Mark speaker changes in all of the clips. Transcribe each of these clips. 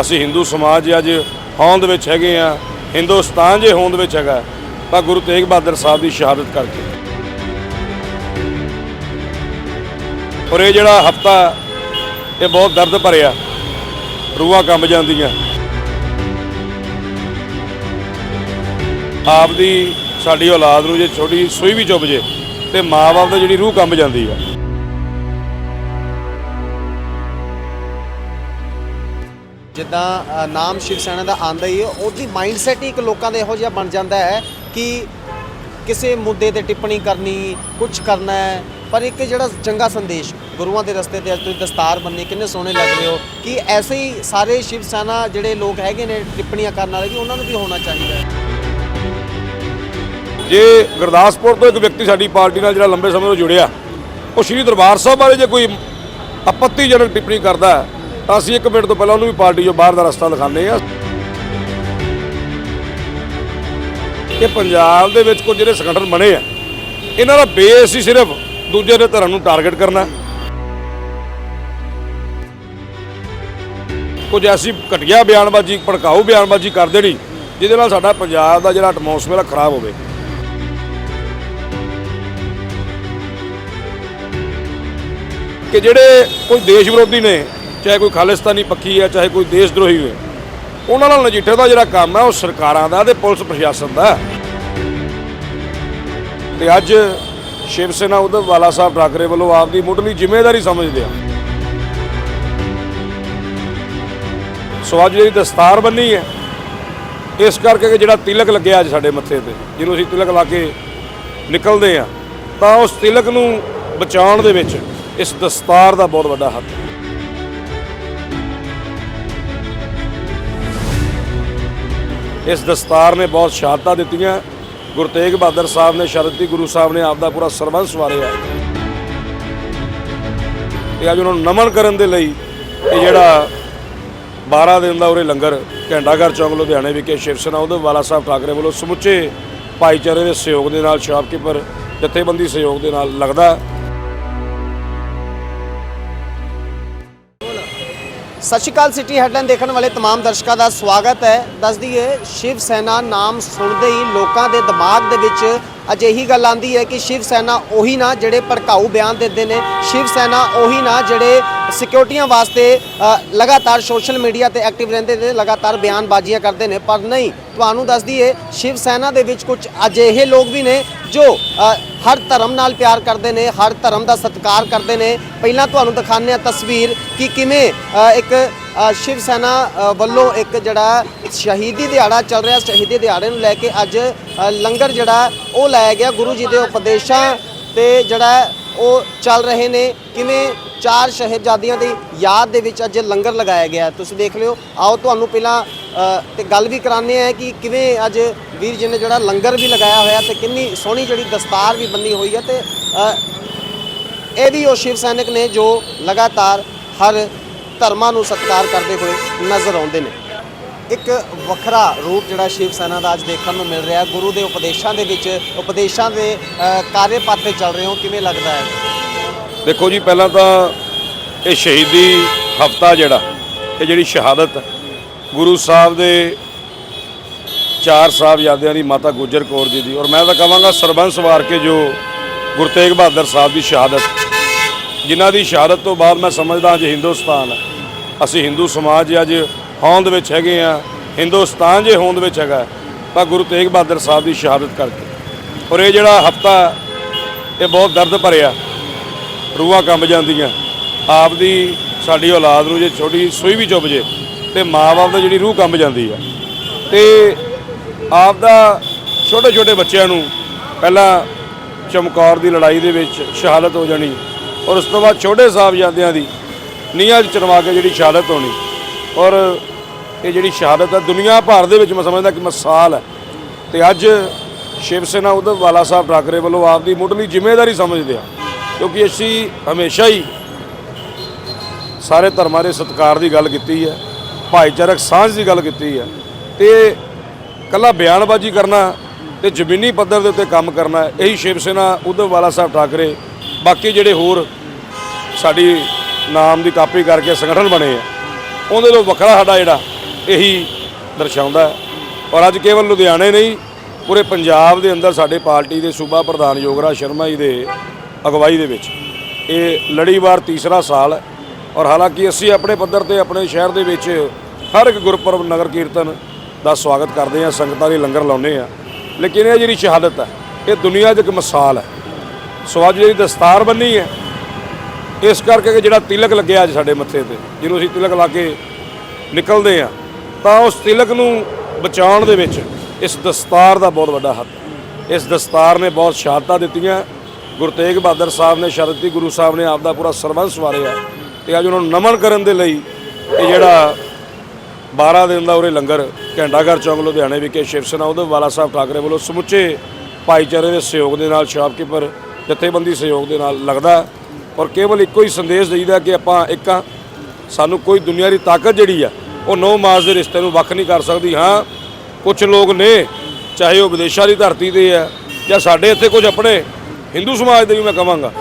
Speaker 1: ਅਸੀਂ ਹਿੰਦੂ ਸਮਾਜ ਅੱਜ ਹੋਂਦ ਵਿੱਚ ਹੈਗੇ ਆ ਹਿੰਦੁਸਤਾਨ ਜੇ ਹੋਂਦ ਵਿੱਚ ਹੈਗਾ, ਤਾਂ ਗੁਰੂ ਤੇਗ ਬਹਾਦਰ ਸਾਹਿਬ ਦੀ ਸ਼ਹਾਦਤ ਕਰਕੇ। ਔਰ ਇਹ ਜਿਹੜਾ ਹਫਤਾ, ਇਹ ਬਹੁਤ ਦਰਦ ਭਰਿਆ, ਰੂਹਾਂ ਕੰਬ ਜਾਂਦੀਆਂ। ਆਪ ਦੀ, ਸਾਡੀ ਔਲਾਦ ਨੂੰ ਜੇ ਛੋਟੀ ਸੂਈ ਵੀ ਚੁੱਭ ਜੇ, ਤੇ ਮਾਂ-ਬਾਪ ਦੀ ਜਿਹੜੀ ਰੂਹ ਕੰਬ ਜਾਂਦੀ ਆ।
Speaker 2: ਜਿੱਦਾਂ ਨਾਮ ਸ਼ਿਵ ਸੈਨਾ ਦਾ ਆਂਦਾ ਹੀ ਹੈ ਉਹਦੀ ਮਾਈਂਡਸੈਟ ਹੀ ਇੱਕ ਲੋਕਾਂ ਦਾ ਇਹੋ ਜਿਹਾ ਬਣ ਜਾਂਦਾ ਹੈ ਕਿ ਕਿਸੇ ਮੁੱਦੇ ਤੇ ਟਿੱਪਣੀ ਕਰਨੀ ਕੁਝ ਕਰਨਾ ਹੈ ਪਰ ਇੱਕ ਜਿਹੜਾ ਚੰਗਾ ਸੰਦੇਸ਼ ਗੁਰੂਆਂ ਦੇ ਰਸਤੇ ਤੇ ਅੱਜ ਤੁਸੀਂ ਦਸਤਾਰ ਬੰਨੀ ਕਿੰਨੇ ਸੋਹਣੇ ਲੱਗ ਰਹੇ ਹੋ ਕਿ ਐਸੇ ਹੀ ਸਾਰੇ ਸ਼ਿਵ ਸੈਨਾ ਜਿਹੜੇ ਲੋਕ ਹੈਗੇ ਨੇ ਟਿੱਪਣੀਆਂ ਕਰਨ ਵਾਲੇ ਕਿ ਉਹਨਾਂ ਨੂੰ ਵੀ ਹੋਣਾ ਚਾਹੀਦਾ ਹੈ।
Speaker 1: ਜੇ ਗੁਰਦਾਸਪੁਰ ਤੋਂ ਇੱਕ ਵਿਅਕਤੀ ਸਾਡੀ ਪਾਰਟੀ ਨਾਲ ਜਿਹੜਾ ਲੰਬੇ ਸਮੇਂ ਤੋਂ ਜੁੜਿਆ ਉਹ ਸ਼੍ਰੀ ਦਰਬਾਰ ਸਾਹਿਬ ਬਾਰੇ ਜੇ ਕੋਈ ਆਪੱਤੀਜਨਕ ਟਿੱਪਣੀ ਕਰਦਾ ਹੈ, ਅਸੀਂ ਇੱਕ ਮਿੰਟ ਤੋਂ ਪਹਿਲਾਂ ਉਹਨੂੰ ਵੀ ਪਾਰਟੀ ਚੋਂ ਬਾਹਰ ਦਾ ਰਸਤਾ ਦਿਖਾਉਂਦੇ ਆ ਕਿ ਪੰਜਾਬ ਦੇ ਵਿੱਚ ਕੁਝ ਜਿਹੜੇ ਸੰਗਠਨ ਬਣੇ ਆ, ਇਹਨਾਂ ਦਾ ਬੇਸ ਹੀ ਸਿਰਫ ਦੂਜੇ ਦੇ ਧਰਮ ਨੂੰ ਟਾਰਗੇਟ ਕਰਨਾ। ਕੁਝ ਐਸੀ ਘਟੀਆ ਬਿਆਨਬਾਜ਼ੀ, ਭੜਕਾਊ ਬਿਆਨਬਾਜ਼ੀ ਕਰ ਦੇਣੀ ਜਿਹਦੇ ਨਾਲ ਸਾਡਾ ਪੰਜਾਬ ਦਾ ਜਿਹੜਾ ਐਟਮੋਸਫੇਅਰ ਖਰਾਬ ਹੋਵੇ। ਕਿ ਜਿਹੜੇ ਕੋਈ ਦੇਸ਼ ਵਿਰੋਧੀ ਨੇ ਚਾਹੇ ਕੋਈ ਖਾਲਿਸਤਾਨੀ ਪੱਖੀ ਹੈ, ਚਾਹੇ ਕੋਈ ਦੇਸ਼ ਦਰੋਹੀ ਹੋਵੇ ਉਹਨਾਂ ਨਾਲ ਨਜਿੱਠੇ ਦਾ ਜਿਹੜਾ ਕੰਮ ਹੈ, ਉਹ ਸਰਕਾਰਾਂ ਦਾ ਤੇ ਪੁਲਿਸ ਪ੍ਰਸ਼ਾਸਨ ਦਾ ਹੈ। ਤੇ ਅੱਜ ਸ਼ਿਵ ਸੈਨਾ ਉਧਰ ਵਾਲਾ ਸਾਹਿਬ ਠਾਕਰੇ ਵੱਲੋਂ ਆਪਦੀ ਮੁੱਢਲੀ ਜ਼ਿੰਮੇਵਾਰੀ ਸਮਝਦੇ ਆ। ਸੋ ਅੱਜ ਜਿਹੜੀ ਦਸਤਾਰ ਬੰਨੀ ਹੈ, ਇਸ ਕਰਕੇ ਕਿ ਜਿਹੜਾ ਤਿਲਕ ਲੱਗਿਆ ਅੱਜ ਸਾਡੇ ਮੱਥੇ ਤੇ, ਜਿਹਨੂੰ ਅਸੀਂ ਤਿਲਕ ਲਾ ਕੇ ਨਿਕਲਦੇ ਆ, ਤਾਂ ਉਸ ਤਿਲਕ ਨੂੰ ਬਚਾਉਣ ਦੇ ਵਿੱਚ ਇਸ ਦਸਤਾਰ ਦਾ ਬਹੁਤ ਵੱਡਾ ਹੱਥ ਹੈ। ਇਸ ਦਸਤਾਰ ਨੇ ਬਹੁਤ ਸ਼ਹਾਦਤਾਂ ਦਿੱਤੀਆਂ। ਗੁਰੂ ਤੇਗ ਬਹਾਦਰ ਸਾਹਿਬ ਨੇ ਸ਼ਰਤੀ ਗੁਰੂ ਸਾਹਿਬ ਨੇ ਆਪ ਦਾ ਪੂਰਾ ਸਰਬੰਸ ਵਾਰਿਆ ਤੇ ਅੱਜ ਉਹਨਾਂ ਨੂੰ ਨਮਨ ਕਰਨ ਦੇ ਲਈ ਇਹ ਜਿਹੜਾ 12 ਦਿਨ ਦਾ ਉਰੇ ਲੰਗਰ ਘੰਟਾਘਰ ਚੌਂਕ ਲੁਧਿਆਣੇ ਵਿਖੇ ਸ਼ਿਵ ਸੈਨਾ, ਉਹਦੇ ਵਾਲਾ ਸਾਹਿਬ ਠਾਕਰੇ ਵੱਲੋਂ ਸਮੁੱਚੇ ਭਾਈਚਾਰੇ ਦੇ ਸਹਿਯੋਗ ਦੇ ਨਾਲ ਸ਼ਾਪਕੀਪਰ ਜਥੇਬੰਦੀ ਸਹਿਯੋਗ ਦੇ ਨਾਲ ਲੱਗਦਾ।
Speaker 2: ਸਤਿ ਸ਼੍ਰੀ ਅਕਾਲ ਸਿਟੀ ਹੈਡਲਾਈਨ ਦੇਖਣ ਵਾਲੇ तमाम ਦਰਸ਼ਕਾਂ ਦਾ ਸਵਾਗਤ ਹੈ ਦੱਸ ਦਈਏ ਸ਼ਿਵ ਸੈਨਾ ਨਾਮ ਸੁਣਦੇ ਹੀ ਲੋਕਾਂ ਦੇ ਦਿਮਾਗ ਦੇ ਵਿੱਚ ਅਜਿਹੀ ਗੱਲ ਆਂਦੀ ਹੈ ਕਿ ਸ਼ਿਵ ਸੈਨਾ ਉਹੀ ਨਾ ਜਿਹੜੇ ਭੜਕਾਊ ਬਿਆਨ ਦਿੰਦੇ ਨੇ, ਸ਼ਿਵ ਸੈਨਾ ਉਹੀ ਨਾ ਜਿਹੜੇ ਸਿਕਿਉਰਟੀਆਂ ਵਾਸਤੇ ਲਗਾਤਾਰ ਸੋਸ਼ਲ ਮੀਡੀਆ ਤੇ ਐਕਟਿਵ ਰਹਿੰਦੇ ਨੇ, ਲਗਾਤਾਰ ਬਿਆਨਬਾਜ਼ੀਆਂ ਕਰਦੇ ਨੇ। ਪਰ ਨਹੀਂ, ਤੁਹਾਨੂੰ ਦੱਸ ਦਈਏ ਸ਼ਿਵ ਸੈਨਾ ਦੇ ਵਿੱਚ ਕੁਝ ਅਜਿਹੇ ਲੋਕ ਵੀ ਨੇ ਜੋ ਹਰ ਧਰਮ ਨਾਲ ਪਿਆਰ ਕਰਦੇ ਨੇ, ਹਰ ਧਰਮ ਦਾ ਸਤਿਕਾਰ ਕਰਦੇ ਨੇ। ਪਹਿਲਾਂ ਤੁਹਾਨੂੰ ਦਿਖਾਉਂਦੇ ਆ ਤਸਵੀਰ ਕਿ ਕਿਵੇਂ ਇੱਕ ਸ਼ਿਵ ਸੈਨਾ ਵੱਲੋਂ ਇੱਕ ਜਿਹੜਾ ਸ਼ਹੀਦੀ ਦਿਹਾੜਾ ਚੱਲ ਰਿਹਾ ਸ਼ਹੀਦੀ ਦਿਹਾੜੇ ਨੂੰ ਲੈ ਕੇ ਅੱਜ ਲੰਗਰ ਜਿਹੜਾ ਉਹ ਲਾਇਆ ਗਿਆ। ਗੁਰੂ ਜੀ ਦੇ ਉਪਦੇਸ਼ਾਂ ਤੇ ਜਿਹੜਾ ਉਹ ਚੱਲ ਰਹੇ ਨੇ। ਕਿਵੇਂ ਚਾਰ ਸ਼ਹਿਬਜ਼ਾਦੀਆਂ ਦੀ ਯਾਦ ਦੇ ਵਿੱਚ ਅੱਜ ਲੰਗਰ ਲਗਾਇਆ ਗਿਆ ਤੁਸੀਂ ਦੇਖ ਲਿਓ। ਆਓ ਤੁਹਾਨੂੰ ਪਹਿਲਾਂ ਅ, ਤੇ ਗੱਲ ਵੀ ਕਰਾਉਂਦੇ ਆ ਕਿ ਕਿਵੇਂ ਅੱਜ ਵੀਰ ਜੀ ਨੇ ਜਿਹੜਾ ਲੰਗਰ ਵੀ ਲਗਾਇਆ ਹੋਇਆ ਤੇ ਕਿੰਨੀ ਸੋਹਣੀ ਜਿਹੜੀ ਦਸਤਾਰ ਵੀ ਬੰਨੀ ਹੋਈ ਹੈ ਤੇ ਇਹ ਵੀ ਉਹ ਸ਼ਿਵ ਸੈਨਿਕ ਨੇ ਜੋ ਲਗਾਤਾਰ ਹਰ ਧਰਮਾਂ ਨੂੰ ਸਤਿਕਾਰ ਕਰਦੇ ਹੋਏ ਨਜ਼ਰ ਆਉਂਦੇ ਨੇ। ਇੱਕ ਵੱਖਰਾ ਰੂਪ ਜਿਹੜਾ ਸ਼ਿਵ ਸੈਨਾ ਦਾ ਅੱਜ ਦੇਖਣ ਨੂੰ ਮਿਲ ਰਿਹਾ ਹੈ। ਗੁਰੂ ਦੇ ਉਪਦੇਸ਼ਾਂ ਦੇ ਵਿੱਚ ਉਪਦੇਸ਼ਾਂ ਦੇ ਅ, ਕਾਰੇ ਪਾਤੇ ਚੱਲ ਰਹੇ ਹੋ ਕਿਵੇਂ ਲੱਗਦਾ ਹੈ?
Speaker 1: ਦੇਖੋ ਜੀ ਪਹਿਲਾਂ ਤਾਂ ਇਹ ਸ਼ਹੀਦੀ ਹਫਤਾ ਜਿਹੜਾ ਇਹ ਜਿਹੜੀ ਸ਼ਹਾਦਤ ਗੁਰੂ ਸਾਹਿਬ ਦੇ ਚਾਰ ਸਾਹਿਬਜ਼ਾਦਿਆਂ ਦੀ ਮਾਤਾ ਗੁਜਰ ਕੌਰ ਜੀ ਦੀ ਔਰ ਮੈਂ ਤਾਂ ਕਹਾਂਗਾ ਸਰਬੰਸ ਵਾਰ ਕੇ ਜੋ ਗੁਰੂ ਤੇਗ ਬਹਾਦਰ ਸਾਹਿਬ ਦੀ ਸ਼ਹਾਦਤ ਜਿਨ੍ਹਾਂ ਦੀ ਸ਼ਹਾਦਤ ਤੋਂ ਬਾਅਦ ਮੈਂ ਸਮਝਦਾ ਅੱਜ ਹਿੰਦੁਸਤਾਨ ਅਸੀਂ ਹਿੰਦੂ ਸਮਾਜ ਅੱਜ ਹੋਂਦ ਵਿੱਚ ਹੈਗੇ ਆ, ਹਿੰਦੁਸਤਾਨ ਜੇ ਹੋਂਦ ਵਿੱਚ ਹੈਗਾ, ਤਾਂ ਗੁਰੂ ਤੇਗ ਬਹਾਦਰ ਸਾਹਿਬ ਦੀ ਸ਼ਹਾਦਤ ਕਰਕੇ। ਔਰ ਇਹ ਜਿਹੜਾ ਹਫਤਾ, ਇਹ ਬਹੁਤ ਦਰਦ ਭਰਿਆ। ਰੂਹਾਂ ਕੰਬ ਜਾਂਦੀਆਂ। ਆਪ ਦੀ ਸਾਡੀ ਔਲਾਦ ਨੂੰ ਜੇ ਛੋਟੀ ਸੂਈ ਵੀ ਚੁੱਭ ਜੇ, ਤੇ ਮਾਂ-ਬਾਪ ਦੀ ਜਿਹੜੀ ਰੂਹ ਕੰਬ ਜਾਂਦੀ ਆ। ਤੇ ਆਪ ਦਾ ਛੋਟੇ ਛੋਟੇ ਬੱਚਿਆਂ ਨੂੰ ਪਹਿਲਾਂ ਚਮਕੌਰ ਦੀ ਲੜਾਈ ਦੇ ਵਿੱਚ ਸ਼ਹਾਦਤ ਹੋ ਜਾਣੀ, ਔਰ ਉਸ ਤੋਂ ਬਾਅਦ ਛੋਟੇ ਸਾਹਿਬਜ਼ਾਦਿਆਂ ਦੀ ਨੀਹਾਂ 'ਚ ਚਰਵਾ ਕੇ ਜਿਹੜੀ ਸ਼ਹਾਦਤ ਹੋਣੀ। ਔਰ ਇਹ ਜਿਹੜੀ ਸ਼ਹਾਦਤ ਹੈ, ਦੁਨੀਆ ਭਰ ਦੇ ਵਿੱਚ ਮੈਂ ਸਮਝਦਾ ਕਿ ਮਿਸਾਲ ਹੈ। ਤੇ ਅੱਜ ਸ਼ਿਵ ਸੈਨਾ ਉਧਵ ਵਾਲਾ ਸਾਹਿਬ ਠਾਕਰੇ ਵੱਲੋਂ ਆਪਦੀ ਮੁੱਢਲੀ ਜ਼ਿੰਮੇਵਾਰੀ ਸਮਝਦੇ ਆ, ਕਿਉਂਕਿ ਅਸੀਂ ਹਮੇਸ਼ਾ ਹੀ ਸਾਰੇ ਧਰਮਾਂ ਦੇ ਸਤਿਕਾਰ ਦੀ ਗੱਲ ਕੀਤੀ ਹੈ, ਭਾਈਚਾਰਕ ਸਾਂਝ ਦੀ ਗੱਲ ਕੀਤੀ ਹੈ। ਤੇ ਕੱਲਾ ਬਿਆਨਬਾਜ਼ੀ ਕਰਨਾ ਤੇ ਜ਼ਮੀਨੀ ਪੱਧਰ ਦੇ ਉੱਤੇ ਕੰਮ ਕਰਨਾ, ਇਹੀ ਸ਼ਿਵ ਸੈਨਾ ਉਧਵ ਵਾਲਾ ਸਾਹਿਬ ਠਾਕਰੇ, ਬਾਕੀ ਜਿਹੜੇ ਹੋਰ ਸਾਡੀ ਨਾਮ ਦੀ ਕਾਪੀ ਕਰਕੇ ਸੰਗਠਨ ਬਣੇ ਆ। ਉਹਦੇ ਤੋਂ ਵੱਖਰਾ ਸਾਡਾ ਜਿਹੜਾ ਇਹੀ ਦਰਸਾਉਂਦਾ ਔਰ ਅੱਜ ਕੇਵਲ ਲੁਧਿਆਣੇ ਨਹੀਂ, ਪੂਰੇ ਪੰਜਾਬ ਦੇ ਅੰਦਰ ਸਾਡੇ ਪਾਰਟੀ ਦੇ ਸੂਬਾ ਪ੍ਰਧਾਨ ਯੋਗਰਾਜ ਸ਼ਰਮਾ ਜੀ ਦੇ ਅਗਵਾਈ ਦੇ ਵਿੱਚ। ਇਹ ਲੜੀਵਾਰ ਤੀਸਰਾ ਸਾਲ ਹੈ। ਔਰ ਹਾਲਾਂਕਿ ਅਸੀਂ ਆਪਣੇ ਪੱਧਰ ਤੇ ਆਪਣੇ ਸ਼ਹਿਰ ਦੇ ਵਿੱਚ ਹਰ ਇੱਕ ਗੁਰਪੁਰਬ ਨਗਰ ਕੀਰਤਨ ਦਾ ਸਵਾਗਤ ਕਰਦੇ ਹਾਂ, ਸੰਗਤਾਂ ਲਈ ਲੰਗਰ ਲਾਉਂਦੇ ਹਾਂ। ਲੇਕਿਨ ਇਹ ਜਿਹੜੀ ਸ਼ਹਾਦਤ ਹੈ, ਇਹ ਦੁਨੀਆ 'ਚ ਇੱਕ ਮਿਸਾਲ ਹੈ। ਸੋ ਅੱਜ ਜਿਹੜੀ ਦਸਤਾਰ ਬੰਨੀ ਹੈ ਇਸ ਕਰਕੇ ਕਿ ਜਿਹੜਾ ਤਿਲਕ ਲੱਗਿਆ ਅੱਜ ਸਾਡੇ ਮੱਥੇ ਤੇ ਜਿਹਨੂੰ ਅਸੀਂ ਤਿਲਕ ਲਾ ਕੇ ਨਿਕਲਦੇ ਆ ਤਾਂ ਉਸ ਤਿਲਕ ਨੂੰ ਬਚਾਉਣ ਦੇ ਵਿੱਚ ਇਸ ਦਸਤਾਰ ਦਾ ਬਹੁਤ ਵੱਡਾ ਹੱਥ ਹੈ। ਇਸ ਦਸਤਾਰ ਨੇ ਬਹੁਤ ਸ਼ਹਾਦਤਾਂ ਦਿੱਤੀਆਂ। ਗੁਰੂ ਤੇਗ ਬਹਾਦਰ ਸਾਹਿਬ ਨੇ ਸ਼ਹਾਦਤ ਗੁਰੂ ਸਾਹਿਬ ਨੇ ਆਪ ਦਾ ਪੂਰਾ ਸਰਵੰਸ ਵਾਰਿਆ ਤੇ ਅੱਜ ਉਹਨਾਂ ਨੂੰ ਨਮਨ ਕਰਨ ਦੇ ਲਈ ਇਹ ਜਿਹੜਾ 12 ਦਿਨ ਦਾ ਉਰੇ ਲੰਗਰ ਘੰਟਾਘਰ ਚੌਂਕ ਲੁਧਿਆਣੇ ਵਿਖੇ ਸ਼ਿਵ ਸੈਨਾ, ਉਹਦੇ ਵਾਲਾ ਸਾਹਿਬ ਠਾਕਰੇ ਵੱਲੋਂ ਸਮੁੱਚੇ ਭਾਈਚਾਰੇ ਦੇ ਸਹਿਯੋਗ ਦੇ ਨਾਲ ਸ਼ਾਪਕੀਪਰ ਜਥੇਬੰਦੀ ਸਹਿਯੋਗ ਦੇ ਨਾਲ ਲੱਗਦਾ ਔਰ ਕੇਵਲ ਇੱਕੋ ਹੀ ਸੰਦੇਸ਼ ਦੇਈਦਾ ਕਿ ਆਪਾਂ ਇੱਕ ਹਾਂ, ਸਾਨੂੰ ਕੋਈ ਦੁਨੀਆ ਦੀ ਤਾਕਤ ਜਿਹੜੀ ਆ, ਉਹ ਨੌ ਮਾਸ ਦੇ ਰਿਸ਼ਤੇ ਨੂੰ ਵੱਖ ਨਹੀਂ ਕਰ ਸਕਦੀ। ਹਾਂ ਕੁਝ ਲੋਕ ਨੇ, ਚਾਹੇ ਉਹ ਵਿਦੇਸ਼ਾਂ ਦੀ ਧਰਤੀ ਤੇ ਆ, ਜਾਂ ਸਾਡੇ ਇੱਥੇ ਕੁਝ ਆਪਣੇ ਹਿੰਦੂ ਸਮਾਜ ਦੇ ਵੀ ਮੈਂ ਕਹਾਂਗਾ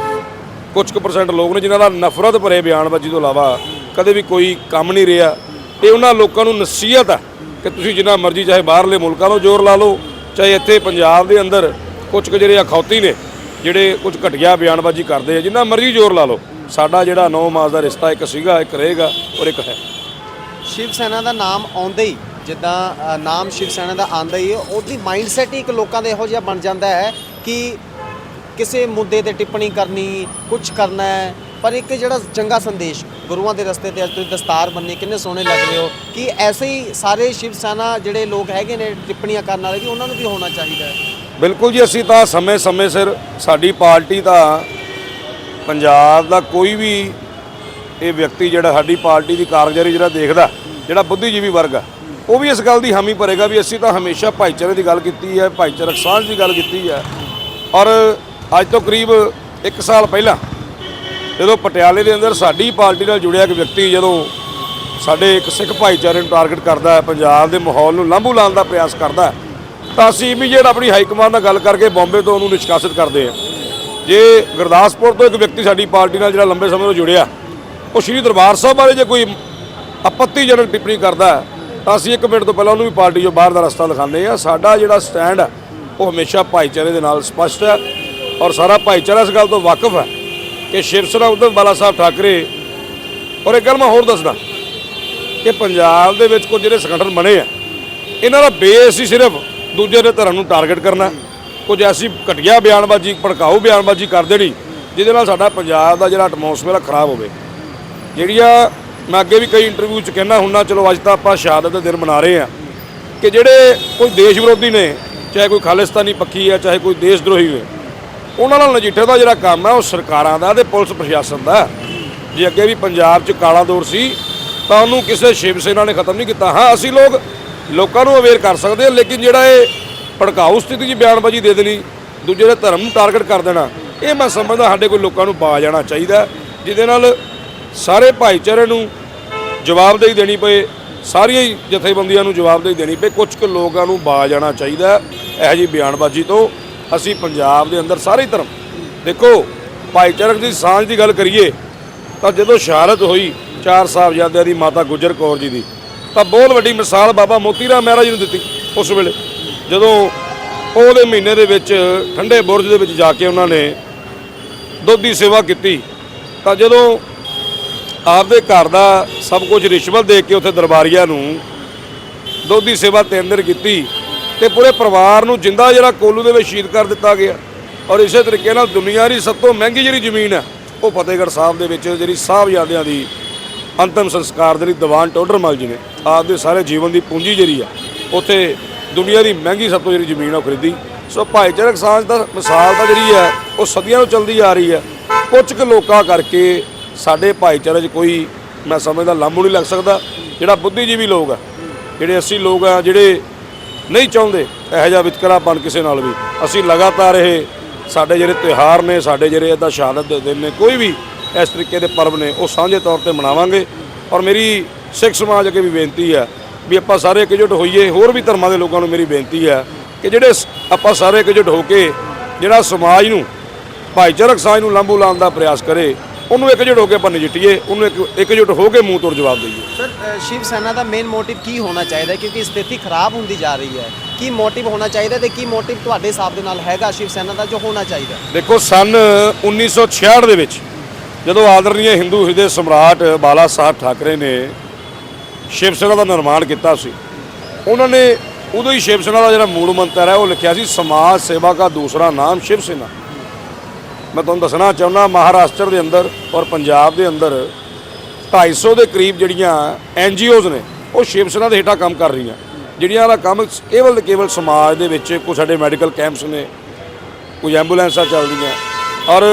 Speaker 1: ਕੁਝ ਕੁ ਪਰਸੈਂਟ ਲੋਕ ਨੇ ਜਿਨ੍ਹਾਂ ਦਾ ਨਫ਼ਰਤ ਭਰੇ ਬਿਆਨਬਾਜ਼ੀ ਤੋਂ ਇਲਾਵਾ ਕਦੇ ਵੀ ਕੋਈ ਕੰਮ ਨਹੀਂ ਰਿਹਾ। ਇਹ ਉਹਨਾਂ ਲੋਕਾਂ ਨੂੰ ਨਸੀਹਤ ਆ ਕਿ ਤੁਸੀਂ ਜਿੰਨਾ ਮਰਜ਼ੀ ਚਾਹੇ ਬਾਹਰਲੇ ਮੁਲਕਾਂ ਤੋਂ ਜ਼ੋਰ ਲਾ ਲਓ, ਚਾਹੇ ਇੱਥੇ ਪੰਜਾਬ ਦੇ ਅੰਦਰ ਕੁਝ ਕੁ ਜਿਹੜੇ ਅਖੌਤੀ ਨੇ ਜਿਹੜੇ ਕੁਝ ਘਟੀਆ ਬਿਆਨਬਾਜ਼ੀ ਕਰਦੇ ਆ, ਜਿੰਨਾ ਮਰਜ਼ੀ ਜ਼ੋਰ ਲਾ ਲਓ, ਸਾਡਾ ਜਿਹੜਾ ਨੌ ਮਾਸ ਦਾ ਰਿਸ਼ਤਾ ਇੱਕ ਸੀਗਾ, ਇੱਕ ਰਹੇਗਾ ਔਰ ਇੱਕ ਹੈ।
Speaker 2: ਸ਼ਿਵ ਸੈਨਾ ਦਾ ਨਾਮ ਆਉਂਦੇ ਹੀ, ਜਿੱਦਾਂ ਨਾਮ ਸ਼ਿਵ ਸੈਨਾ ਦਾ ਆਉਂਦਾ ਹੀ, ਉਹਦੀ ਮਾਈਂਡਸੈਟ ਹੀ ਇੱਕ ਲੋਕਾਂ ਦਾ ਇਹੋ ਜਿਹਾ ਬਣ ਜਾਂਦਾ ਹੈ ਕਿ ਕਿਸੇ ਮੁੱਦੇ ਤੇ ਟਿੱਪਣੀ ਕਰਨੀ ਕੁਝ ਕਰਨਾ ਹੈ, ਪਰ ਇੱਕ ਜਿਹੜਾ ਚੰਗਾ ਸੰਦੇਸ਼, ਗੁਰੂਆਂ ਦੇ ਰਸਤੇ ਤੇ ਅੱਜ ਤੁਸੀਂ ਦਸਤਾਰ ਬੰਨੇ ਕਿੰਨੇ ਸੋਹਣੇ ਲੱਗ ਰਹੇ ਹੋ, ਕਿ ਐਸੇ ਹੀ ਸਾਰੇ ਸ਼ਿਵ ਸੈਨਾ ਜਿਹੜੇ ਲੋਕ ਹੈਗੇ ਨੇ ਟਿੱਪਣੀਆਂ ਕਰਨ ਵਾਲੇ, ਕਿ ਉਹਨਾਂ ਨੂੰ ਵੀ ਹੋਣਾ ਚਾਹੀਦਾ ਹੈ।
Speaker 1: ਬਿਲਕੁਲ ਜੀ, ਅਸੀਂ ਤਾਂ ਸਮੇਂ ਸਮੇਂ ਸਿਰ ਸਾਡੀ ਪਾਰਟੀ ਦਾ ਪੰਜਾਬ ਦਾ ਕੋਈ ਵੀ ਇਹ ਵਿਅਕਤੀ ਜਿਹੜਾ ਸਾਡੀ ਪਾਰਟੀ ਦੀ ਕਾਰਗੁਜ਼ਾਰੀ ਜਿਹੜਾ ਦੇਖਦਾ, ਜਿਹੜਾ ਬੁੱਧੀਜੀਵੀ ਵਰਗ ਆ, ਉਹ ਵੀ ਇਸ ਗੱਲ ਦੀ ਹਾਮੀ ਭਰੇਗਾ ਵੀ ਅਸੀਂ ਤਾਂ ਹਮੇਸ਼ਾ ਭਾਈਚਾਰੇ ਦੀ ਗੱਲ ਕੀਤੀ ਹੈ, ਭਾਈਚਾਰਕ ਸਾਂਝ ਦੀ ਗੱਲ ਕੀਤੀ ਹੈ। ਔਰ ਅੱਜ ਤੋਂ ਕਰੀਬ 1 ਸਾਲ ਪਹਿਲਾਂ ਜਦੋਂ ਪਟਿਆਲੇ ਦੇ ਅੰਦਰ ਸਾਡੀ ਪਾਰਟੀ ਨਾਲ ਜੁੜਿਆ ਇੱਕ ਵਿਅਕਤੀ ਜਦੋਂ ਸਾਡੇ ਇੱਕ ਸਿੱਖ ਭਾਈਚਾਰੇ ਨੂੰ ਟਾਰਗੇਟ ਕਰਦਾ ਹੈ, ਪੰਜਾਬ ਦੇ ਮਾਹੌਲ ਨੂੰ ਲਾਂਭੂ ਲਾਉਣ ਦਾ ਪ੍ਰਯਾਸ ਕਰਦਾ ਹੈ ਤਾਂ ਅਸੀਂ ਇਮੀਡੀਏਟ ਆਪਣੀ ਹਾਈ ਕਮਾਂਡ ਨਾਲ ਗੱਲ ਕਰਕੇ ਬੰਬੇ ਤੋਂ ਉਹਨੂੰ ਨਿਸ਼ਕਾਸਿਤ ਕਰਦੇ ਹਾਂ। ਜੇ ਗੁਰਦਾਸਪੁਰ ਤੋਂ ਇੱਕ ਵਿਅਕਤੀ ਸਾਡੀ ਪਾਰਟੀ ਨਾਲ ਜਿਹੜਾ ਲੰਬੇ ਸਮੇਂ ਤੋਂ ਜੁੜਿਆ, ਉਹ ਸ਼੍ਰੀ ਦਰਬਾਰ ਸਾਹਿਬ ਬਾਰੇ ਜੇ ਕੋਈ ਆਪੱਤੀਜਨਕ ਟਿੱਪਣੀ ਕਰਦਾ ਤਾਂ ਅਸੀਂ ਇੱਕ ਮਿੰਟ ਤੋਂ ਪਹਿਲਾਂ ਉਹਨੂੰ ਵੀ ਪਾਰਟੀ ਚੋਂ ਬਾਹਰ ਦਾ ਰਸਤਾ ਦਿਖਾਉਂਦੇ ਆ ਸਾਡਾ ਜਿਹੜਾ ਸਟੈਂਡ ਹੈ, ਉਹ ਹਮੇਸ਼ਾ ਭਾਈਚਾਰੇ ਦੇ ਨਾਲ ਸਪਸ਼ਟ ਹੈ ਔਰ ਸਾਰਾ ਭਾਈਚਾਰਾ ਇਸ ਗੱਲ ਤੋਂ ਵਾਕਿਫ ਹੈ ਕਿ ਸ਼ਿਵ ਸੈਨਾ ਉਧਮ ਬਾਲਾ ਸਾਹਿਬ ਠਾਕਰੇ ਔਰ ਇੱਕ ਗੱਲ ਮੈਂ ਹੋਰ ਦੱਸਦਾ ਕਿ ਪੰਜਾਬ ਦੇ ਵਿੱਚ ਕੁਝ ਜਿਹੜੇ ਸੰਗਠਨ ਬਣੇ ਆ, ਇਹਨਾਂ ਦਾ ਬੇਸ ਹੀ ਸਿਰਫ ਦੂਜੇ ਦੇ ਧਰਮ ਨੂੰ ਟਾਰਗੇਟ ਕਰਨਾ। ਕੁਝ ਐਸੀ ਘਟੀਆ ਬਿਆਨਬਾਜ਼ੀ, ਭੜਕਾਊ ਬਿਆਨਬਾਜ਼ੀ ਕਰ ਦੇਣੀ, ਜਿਹਦੇ ਨਾਲ ਸਾਡਾ ਪੰਜਾਬ ਦਾ ਜਿਹੜਾ ਐਟਮੋਸਫੇਅਰ ਖਰਾਬ ਹੋਵੇ। ਜਿਹੜੀਆਂ ਮੈਂ ਅੱਗੇ ਵੀ ਕਈ ਇੰਟਰਵਿਊ 'ਚ ਕਹਿਣਾ ਹੁੰਨਾ ਚਲੋ ਅੱਜ ਤਾਂ ਆਪਾਂ ਸ਼ਹਾਦਤ ਦੇ ਦਿਨ ਮਨਾ ਰਹੇ ਆ। ਕਿ ਜਿਹੜੇ ਕੋਈ ਦੇਸ਼ ਵਿਰੋਧੀ ਨੇ, ਚਾਹੇ ਕੋਈ ਖਾਲਿਸਤਾਨੀ ਪੱਖੀ ਹੈ ਚਾਹੇ ਕੋਈ ਦੇਸ਼ ਦਰੋਹੀ ਹੈ ਉਹਨਾਂ ਨਾਲ ਨਜਿੱਠੇ ਦਾ ਜਿਹੜਾ ਕੰਮ ਹੈ ਉਹ ਸਰਕਾਰਾਂ ਦਾ ਤੇ ਪੁਲਿਸ ਪ੍ਰਸ਼ਾਸਨ ਦਾ। ਜੇ ਅੱਗੇ ਵੀ ਪੰਜਾਬ 'ਚ ਕਾਲਾ ਦੌਰ ਸੀ, ਤਾਂ ਉਹਨੂੰ ਕਿਸੇ ਸ਼ਿਵ ਸੈਨਾ ਨੇ ਖਤਮ ਨਹੀਂ ਕੀਤਾ। ਹਾਂ, ਅਸੀਂ ਲੋਕ ਲੋਕਾਂ ਨੂੰ ਅਵੇਅਰ ਕਰ ਸਕਦੇ ਆ, ਲੇਕਿਨ ਜਿਹੜਾ ਇਹ ਭੜਕਾਊ ਸਥਿਤੀ 'ਚ ਬਿਆਨਬਾਜ਼ੀ ਦੇ ਦੇਣੀ, ਦੂਜੇ ਦੇ ਧਰਮ ਨੂੰ ਟਾਰਗੇਟ ਕਰ ਦੇਣਾ, ਇਹ ਮੈਂ ਸਮਝਦਾ ਸਾਡੇ ਕੋਲ ਲੋਕਾਂ ਨੂੰ ਪਾ ਜਾਣਾ ਚਾਹੀਦਾ ਜਿਹਦੇ ਨਾਲ ਸਾਰੇ ਭਾਈਚਾਰੇ ਨੂੰ ਜਵਾਬਦੇਹੀ ਦੇਣੀ ਪਏ, ਸਾਰੀਆਂ ਹੀ ਜਥੇਬੰਦੀਆਂ ਨੂੰ ਜਵਾਬਦੇਹੀ ਦੇਣੀ ਪਏ ਕੁਝ ਕੁ ਲੋਕਾਂ ਨੂੰ ਬਾ ਜਾਣਾ ਚਾਹੀਦਾ ਹੈ, ਇਹੋ ਜਿਹੀ ਬਿਆਨਬਾਜ਼ੀ ਤੋਂ ਅਸੀਂ ਪੰਜਾਬ ਦੇ ਅੰਦਰ ਸਾਰੇ ਧਰਮ, ਦੇਖੋ, ਭਾਈਚਾਰਕ ਦੀ ਸਾਂਝ ਦੀ ਗੱਲ ਕਰੀਏ, ਤਾਂ ਜਦੋਂ ਸ਼ਹਾਦਤ ਹੋਈ ਚਾਰ ਸਾਹਿਬਜ਼ਾਦਿਆਂ ਦੀ, ਮਾਤਾ ਗੁਜਰ ਕੌਰ ਜੀ ਦੀ ਤਾਂ ਬਹੁਤ ਵੱਡੀ ਮਿਸਾਲ ਬਾਬਾ ਮੋਤੀ ਰਾਮ ਮਹਿਰਾ ਨੂੰ ਦਿੱਤੀ ਉਸ ਵੇਲੇ। ਜਦੋਂ ਉਹਦੇ ਮਹੀਨੇ ਦੇ ਵਿੱਚ ਠੰਡੇ ਬੁਰਜ ਦੇ ਵਿੱਚ ਜਾ ਕੇ ਉਹਨਾਂ ਨੇ ਦੁੱਧ ਦੀ ਸੇਵਾ ਕੀਤੀ, ਤਾਂ ਜਦੋਂ ਆਪਦੇ ਘਰ ਦਾ ਸਭ ਕੁਝ ਰਿਸ਼ਵਤ ਦੇ ਕੇ ਉੱਥੇ ਦਰਬਾਰੀਆਂ ਨੂੰ ਦੁੱਧ ਦੀ ਸੇਵਾ ਤਿੰਨ ਦਿਨ ਕੀਤੀ ਤੇ ਪੂਰੇ ਪਰਿਵਾਰ ਨੂੰ ਜਿੰਦਾ ਜਿਹੜਾ ਕੋਲੂ ਦੇ ਵਿੱਚ ਸ਼ਹੀਦ ਕਰ ਦਿੱਤਾ ਗਿਆ। ਔਰ ਇਸੇ ਤਰੀਕੇ ਨਾਲ ਦੁਨੀਆ ਦੀ ਸਭ ਤੋਂ ਮਹਿੰਗੀ ਜਿਹੜੀ ਜ਼ਮੀਨ ਹੈ, ਉਹ ਫਤਿਹਗੜ੍ਹ ਸਾਹਿਬ ਦੇ ਵਿੱਚ ਜਿਹੜੀ ਸਾਹਿਬਜ਼ਾਦਿਆਂ ਦੀ ਅੰਤਮ ਸੰਸਕਾਰ ਦੇ ਲਈ ਦੀਵਾਨ ਟੋਡਰਮਲ ਜੀ ਨੇ ਆਪਦੇ ਸਾਰੇ ਜੀਵਨ ਦੀ ਪੂੰਜੀ ਜਿਹੜੀ ਆ, ਉੱਥੇ ਦੁਨੀਆ ਦੀ ਮਹਿੰਗੀ ਸਭ ਤੋਂ ਜਿਹੜੀ ਜ਼ਮੀਨ ਆ ਉਹ ਖਰੀਦੀ। ਸੋ ਭਾਈਚਾਰਕ ਸਾਂਝ ਦਾ ਮਿਸਾਲ ਤਾਂ ਜਿਹੜੀ ਹੈ ਉਹ ਸਦੀਆਂ ਤੋਂ ਚੱਲਦੀ ਆ ਰਹੀ ਹੈ ਕੁਝ ਕੁ ਲੋਕਾਂ ਕਰਕੇ ਸਾਡੇ ਭਾਈਚਾਰੇ 'ਚ ਕੋਈ ਮੈਂ ਸਮਝਦਾ ਲਾਂਭੂ ਨਹੀਂ ਲੱਗ ਸਕਦਾ, ਜਿਹੜਾ ਬੁੱਧੀਜੀਵੀ ਲੋਕ ਆ, ਜਿਹੜੇ ਅਸੀਂ ਲੋਕ ਆ, ਜਿਹੜੇ ਨਹੀਂ ਚਾਹੁੰਦੇ ਇਹੋ ਜਿਹਾ ਵਿਤਕਰਾਪਨ ਕਿਸੇ ਨਾਲ ਵੀ। ਅਸੀਂ ਲਗਾਤਾਰ ਇਹ ਸਾਡੇ ਜਿਹੜੇ ਤਿਉਹਾਰ ਨੇ, ਸਾਡੇ ਜਿਹੜੇ ਇਹਦਾ ਸ਼ਹਾਦਤ ਦੇ ਦਿਨ ਨੇ, ਕੋਈ ਵੀ ਇਸ ਤਰੀਕੇ ਦੇ ਪਰਬ ਨੇ ਉਹ ਸਾਂਝੇ ਤੌਰ ਤੇ ਮਨਾਵਾਂਗੇ। ਔਰ ਮੇਰੀ ਸਿੱਖ ਸਮਾਜ ਅੱਗੇ ਵੀ ਬੇਨਤੀ ਹੈ ਵੀ ਆਪਾਂ ਸਾਰੇ ਇਕਜੁੱਟ ਹੋਈਏ ਹੋਰ ਵੀ ਧਰਮਾਂ ਦੇ ਲੋਕਾਂ ਨੂੰ ਮੇਰੀ ਬੇਨਤੀ ਹੈ ਕਿ ਜਿਹੜੇ ਆਪਾਂ ਸਾਰੇ ਇਕਜੁੱਟ ਹੋ ਕੇ ਜਿਹੜਾ ਸਮਾਜ ਨੂੰ ਭਾਈਚਾਰਕ ਸਾਂਝ ਨੂੰ ਲਾਂਭੂ ਲਾਉਣ ਦਾ ਪ੍ਰਯਾਸ ਕਰੇ ਉਹਨੂੰ ਇਕਜੁੱਟ ਹੋ ਕੇ ਆਪਾਂ ਨਜਿੱਠੀਏ ਉਹਨੂੰ ਇੱਕ ਇਕਜੁੱਟ ਹੋ ਕੇ ਮੂੰਹ ਤੋੜ ਜਵਾਬ ਦਈਏ।
Speaker 2: ਸਰ ਸ਼ਿਵ ਸੈਨਾ ਦਾ ਮੇਨ ਮੋਟਿਵ ਕੀ ਹੋਣਾ ਚਾਹੀਦਾ? ਕਿਉਂਕਿ ਸਥਿਤੀ ਖਰਾਬ ਹੁੰਦੀ ਜਾ ਰਹੀ ਹੈ। ਕੀ ਮੋਟਿਵ ਹੋਣਾ ਚਾਹੀਦਾ ਤੇ ਕੀ ਮੋਟਿਵ ਤੁਹਾਡੇ ਹਿਸਾਬ ਦੇ ਨਾਲ ਹੈਗਾ ਸ਼ਿਵ ਸੈਨਾ ਦਾ ਜੋ ਹੋਣਾ ਚਾਹੀਦਾ?
Speaker 1: ਦੇਖੋ ਸਨ 1966 ਦੇ ਵਿੱਚ ਜਦੋਂ ਆਦਰਨੀय ਹਿੰਦੂ ਹਿਰਦੇ ਸਮਰਾਟ ਬਾਲਾ ਸਾਹਿਬ ਠਾਕਰੇ ਨੇ ਸ਼ਿਵ ਸੈਨਾ ਦਾ ਨਿਰਮਾਣ ਕੀਤਾ ਸੀ, ਉਹਨਾਂ ਨੇ ਉਦੋਂ ਹੀ ਸ਼ਿਵ ਸੈਨਾ ਦਾ ਜਿਹੜਾ ਮੂਲ ਮੰਤਰ ਹੈ, ਉਹ ਲਿਖਿਆ ਸੀ, ਸਮਾਜ ਸੇਵਾ ਦਾ ਦੂਸਰਾ ਨਾਮ ਸ਼ਿਵ ਸੈਨਾ। ਮੈਂ ਤੁਹਾਨੂੰ ਦੱਸਣਾ ਚਾਹੁੰਦਾ, ਮਹਾਰਾਸ਼ਟਰ ਦੇ ਅੰਦਰ ਔਰ ਪੰਜਾਬ ਦੇ ਅੰਦਰ 250 ਦੇ ਕਰੀਬ ਜਿਹੜੀਆਂ ਐਨ ਐਨਜੀਓਜ਼ ਨੇ, ਉਹ ਸ਼ਿਵ ਸੈਨਾ ਦੇ ਹੇਠਾਂ ਕੰਮ ਕਰ ਰਹੀਆਂ। ਜਿਹੜੀਆਂ ਦਾ ਕੰਮ ਕੇਵਲ ਤੇ ਕੇਵਲ ਸਮਾਜ ਦੇ ਵਿੱਚ ਕੋਈ ਸਾਡੇ ਮੈਡੀਕਲ ਕੈਂਪਸ ਨੇ, ਕੋਈ ਐਂਬੂਲੈਂਸਾਂ ਚੱਲਦੀਆਂ ਔਰ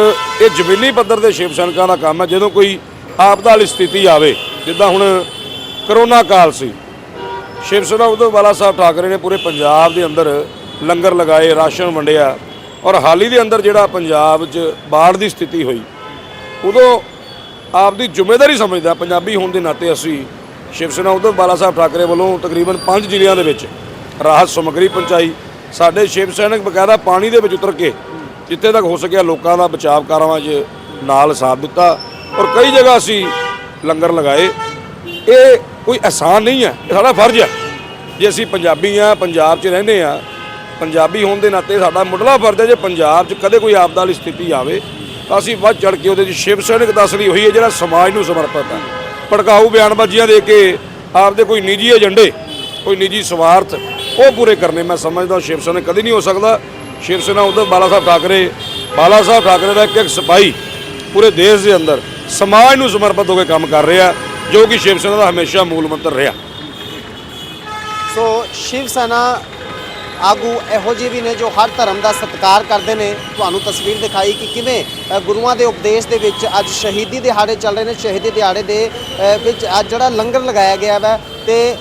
Speaker 1: ਇਹ ਜ਼ਮੀਨੀ ਪੱਧਰ ਦੇ ਸ਼ਿਵ ਸੈਨਿਕਾਂ ਦਾ ਕੰਮ ਹੈ, ਜਦੋਂ ਕੋਈ ਆਪਦਾ ਵਾਲੀ ਸਥਿਤੀ ਆਵੇ, ਜਿੱਦਾਂ ਹੁਣ ਕਰੋਨਾ ਕਾਲ ਸੀ। ਸ਼ਿਵ ਸੈਨਾ ਉਦੋਂ ਬਾਲਾ ਸਾਹਿਬ ਠਾਕਰੇ ਨੇ ਪੂਰੇ ਪੰਜਾਬ ਦੇ ਅੰਦਰ ਲੰਗਰ ਲਗਾਏ, ਰਾਸ਼ਨ ਵੰਡਿਆ ਔਰ ਹਾਲ ਹੀ ਦੇ ਅੰਦਰ ਜਿਹੜਾ ਪੰਜਾਬ 'ਚ ਬਾੜ ਦੀ ਸਥਿਤੀ ਹੋਈ, ਉਦੋਂ ਆਪਦੀ ਜ਼ਿੰਮੇਵਾਰੀ ਸਮਝਦਾ ਪੰਜਾਬੀ ਹੋਣ ਦੇ ਨਾਤੇ ਅਸੀਂ ਸ਼ਿਵ ਸੈਨਾ ਉਦੋਂ ਬਾਲਾ ਸਾਹਿਬ ਠਾਕਰੇ ਵੱਲੋਂ ਤਕਰੀਬਨ 5 ਜ਼ਿਲ੍ਹਿਆਂ ਦੇ ਵਿੱਚ ਰਾਹਤ ਸਮੱਗਰੀ ਪਹੁੰਚਾਈ। ਸਾਡੇ ਸ਼ਿਵ ਸੈਨਿਕ ਬਕਾਇਦਾ ਪਾਣੀ ਦੇ ਵਿੱਚ ਉਤਰ ਕੇ ਜਿੱਥੇ ਤੱਕ ਹੋ ਸਕਿਆ ਲੋਕਾਂ ਦਾ ਬਚਾਅ ਕਾਰਵਾਂ 'ਚ ਨਾਲ ਸਾਥ ਦਿੱਤਾ ਔਰ ਕਈ ਜਗ੍ਹਾ ਅਸੀਂ ਲੰਗਰ ਲਗਾਏ। ਇਹ ਕੋਈ ਆਸਾਨ ਨਹੀਂ ਹੈ, ਇਹ ਸਾਡਾ ਫਰਜ਼ ਹੈ। ਜੇ ਅਸੀਂ ਪੰਜਾਬੀ ਆ ਪੰਜਾਬ 'ਚ ਰਹਿੰਦੇ ਆ ਪੰਜਾਬੀ ਹੋਣ ਦੇ ਨਾਤੇ ਸਾਡਾ ਮੁੱਢਲਾ ਫਰਜ਼ ਹੈ ਜੇ ਪੰਜਾਬ 'ਚ ਕਦੇ ਕੋਈ ਆਪਦਾ ਵਾਲੀ ਸਥਿਤੀ ਆਵੇ, ਤਾਂ ਅਸੀਂ ਵੱਧ ਚੜ ਕੇ ਉਹਦੇ 'ਚ ਸ਼ਿਵ ਸੈਨਿਕ ਦਾ ਅਸਲੀ ਉਹੀ ਹੈ ਜਿਹੜਾ ਸਮਾਜ ਨੂੰ ਸਮਰਪਿਤ ਹੈ। ਭੜਕਾਊ ਬਿਆਨਬਾਜ਼ੀਆਂ ਦੇ ਕੇ ਆਪਦੇ ਕੋਈ ਨਿੱਜੀ ਏਜੰਡੇ, ਕੋਈ ਨਿੱਜੀ ਸਵਾਰਥ ਉਹ ਪੂਰੇ ਕਰਨੇ, ਮੈਂ ਸਮਝਦਾ ਸ਼ਿਵ ਸੈਨਾ ਕਦੀ ਨਹੀਂ ਹੋ ਸਕਦਾ। ਸ਼ਿਵ ਸੈਨਾ ਉਦੋਂ ਬਾਲਾ ਸਾਹਿਬ ਠਾਕਰੇ, ਬਾਲਾ ਸਾਹਿਬ ਠਾਕਰੇ ਦਾ ਇੱਕ ਇੱਕ ਸਿਪਾਹੀ ਪੂਰੇ ਦੇਸ਼ ਦੇ ਅੰਦਰ, ਸਮਾਜ ਨੂੰ ਸਮਰਪਿਤ ਹੋ ਕੇ ਕੰਮ ਕਰ ਰਿਹਾ, ਜੋ ਕਿ ਸ਼ਿਵ ਸੈਨਾ ਦਾ ਹਮੇਸ਼ਾ ਮੂਲ ਮੰਤਰ ਰਿਹਾ।
Speaker 2: ਸੋ ਸ਼ਿਵ ਸੈਨਾ ਆਗੂ ਇਹੋ ਜਿਹੇ ਵੀ ਨੇ ਜੋ ਹਰ ਧਰਮ ਦਾ ਸਤਿਕਾਰ ਕਰਦੇ ਨੇ। ਤੁਹਾਨੂੰ ਤਸਵੀਰ ਦਿਖਾਈ ਕਿ ਕਿਵੇਂ ਗੁਰੂਆਂ ਦੇ ਉਪਦੇਸ਼ ਦੇ ਵਿੱਚ ਅੱਜ ਸ਼ਹੀਦੀ ਦਿਹਾੜੇ ਚੱਲ ਰਹੇ ਨੇ। ਸ਼ਹੀਦੀ ਦਿਹਾੜੇ ਦੇ ਵਿੱਚ ਅੱਜ ਜਿਹੜਾ ਲੰਗਰ ਲਗਾਇਆ ਗਿਆ ਵਾ ਤੇ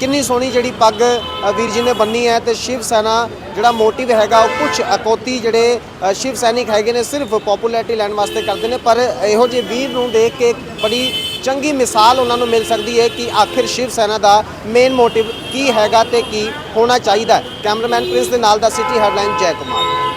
Speaker 2: ਕਿੰਨੀ ਸੋਹਣੀ ਜਿਹੜੀ ਪੱਗ ਵੀਰ ਜੀ ਨੇ ਬੰਨੀ ਹੈ ਤੇ ਸ਼ਿਵ ਸੈਨਾ ਜਿਹੜਾ ਮੋਟਿਵ ਹੈਗਾ ਉਹ ਕੁਝ ਅਕੋਤੀ ਜਿਹੜੇ ਸ਼ਿਵ ਸੈਨਿਕ ਹੈਗੇ ਨੇ ਸਿਰਫ ਪਪੂਲੈਰਿਟੀ ਲੈਣ ਵਾਸਤੇ ਕਰਦੇ ਨੇ, ਪਰ ਇਹੋ ਜਿਹੇ ਵੀਰ ਨੂੰ ਦੇਖ ਕੇ ਬੜੀ ਚੰਗੀ ਮਿਸਾਲ ਉਹਨਾਂ ਨੂੰ ਮਿਲ ਸਕਦੀ ਹੈ ਕਿ ਆਖਿਰ ਸ਼ਿਵ ਸੈਨਾ ਦਾ ਮੇਨ ਮੋਟਿਵ ਕੀ ਹੈਗਾ ਤੇ ਕੀ ਹੋਣਾ ਚਾਹੀਦਾ ਕੈਮਰਾਮੈਨ ਪ੍ਰਿੰਸ ਦੇ ਨਾਲ ਦਾ ਸਿਟੀ ਹੈਡਲਾਈਨ ਜੈ ਕੁਮਾਰ।